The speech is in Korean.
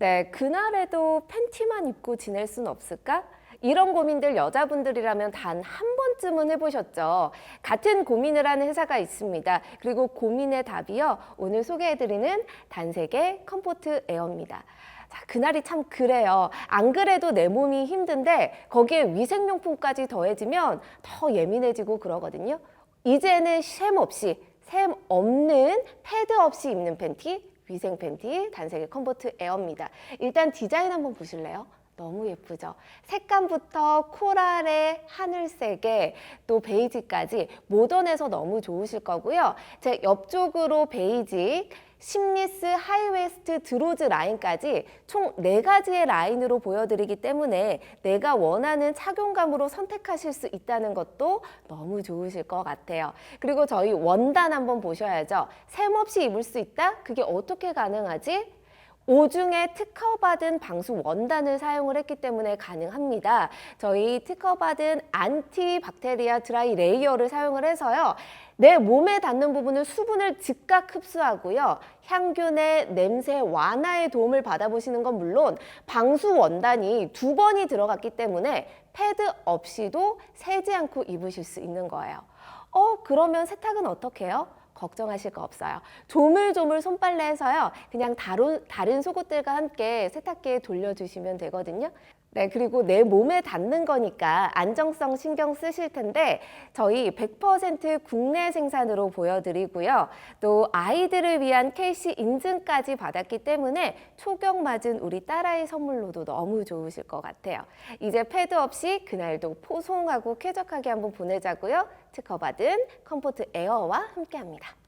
네, 그날에도 팬티만 입고 지낼 순 없을까? 이런 고민들 여자분들이라면 단 한 번쯤은 해보셨죠. 같은 고민을 하는 회사가 있습니다. 그리고 고민의 답이요. 오늘 소개해드리는 단색의 컴포트 에어입니다. 자, 그날이 참 그래요. 안 그래도 내 몸이 힘든데 거기에 위생용품까지 더해지면 더 예민해지고 그러거든요. 이제는 샘 없이, 샘 없는 패드 없이 입는 팬티, 위생 팬티, 단색의 컴포트 에어입니다. 일단 디자인 한번 보실래요? 너무 예쁘죠? 색감부터 코랄의 하늘색에 또 베이지까지 모던해서 너무 좋으실 거고요. 제 옆쪽으로 베이지, 심리스, 하이웨스트, 드로즈 라인까지 총 네가지의 라인으로 보여드리기 때문에 내가 원하는 착용감으로 선택하실 수 있다는 것도 너무 좋으실 것 같아요. 그리고 저희 원단 한번 보셔야죠. 샘 없이 입을 수 있다? 그게 어떻게 가능하지? 오중에 특허받은 방수 원단을 사용을 했기 때문에 가능합니다. 저희 특허받은 안티박테리아 드라이 레이어를 사용을 해서요. 내 몸에 닿는 부분은 수분을 즉각 흡수하고요. 향균의 냄새 완화에 도움을 받아보시는 건 물론 방수 원단이 두 번이 들어갔기 때문에 패드 없이도 새지 않고 입으실 수 있는 거예요. 어, 그러면 세탁은 어떻게 해요? 걱정하실 거 없어요. 조물조물 손빨래 해서요. 그냥 다른, 다른 속옷들과 함께 세탁기에 돌려주시면 되거든요. 네, 그리고 내 몸에 닿는 거니까 안정성 신경 쓰실 텐데 저희 100% 국내 생산으로 보여드리고요. 또 아이들을 위한 KC 인증까지 받았기 때문에 초경 맞은 우리 딸아이 선물로도 너무 좋으실 것 같아요. 이제 패드 없이 그날도 포송하고 쾌적하게 한번 보내자고요. 특허받은 컴포트 에어와 함께합니다.